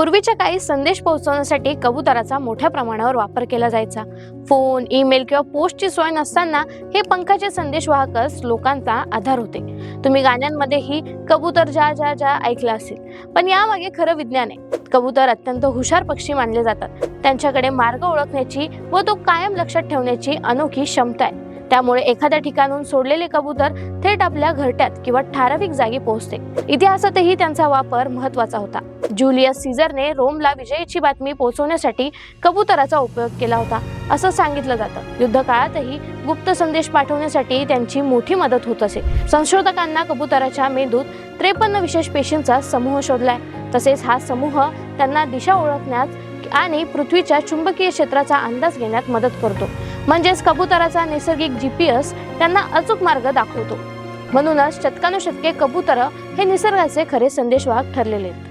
पूर्वीच्या काही संदेश पोहोचवण्यासाठी कबुतराचा मोठ्या प्रमाणावर वापर केला जायचा. फोन ईमेल किंवा पोस्टची सोय नसताना हे पंखाचे संदेश वाहकच लोकांचा आधार होते. तुम्ही गाण्यांमध्येही कबूतर जा जा जा ऐकलं असेल. पण यामागे खरं विज्ञान आहे. कबूतर अत्यंत हुशार पक्षी मानले जातात. त्यांच्याकडे मार्ग ओळखण्याची व तो कायम लक्षात ठेवण्याची अनोखी क्षमता आहे. त्यामुळे एखाद्या ठिकाणून सोडलेले कबूतर थेट आपल्या घरट्यात किंवा ठराविक जागी पोहोचते. इतिहासातही त्यांचा वापर महत्त्वाचा होता. ज्युलियस सीझरने रोमला विजयाची बातमी पोहोचवण्यासाठी कबुतराचा उपयोग केला होता. असं सांगितलं जातं. युद्धकाळातही गुप्त संदेश पाठवण्यासाठी त्यांची मोठी मदत होत असे. संशोधकांना कबुतराच्या मेंदूत त्रेपन्न विशेष पेशींचा समूह शोधलाय. तसेच हा समूह त्यांना दिशा ओळखण्यात आणि पृथ्वीच्या चुंबकीय क्षेत्राचा अंदाज घेण्यात मदत करतो. म्हणजेच कबुतराचा नैसर्गिक जी पी एस त्यांना अचूक मार्ग दाखवतो. म्हणूनच शतकानुशतके कबुतर हे निसर्गाचे खरे संदेशवाहक ठरलेले आहेत.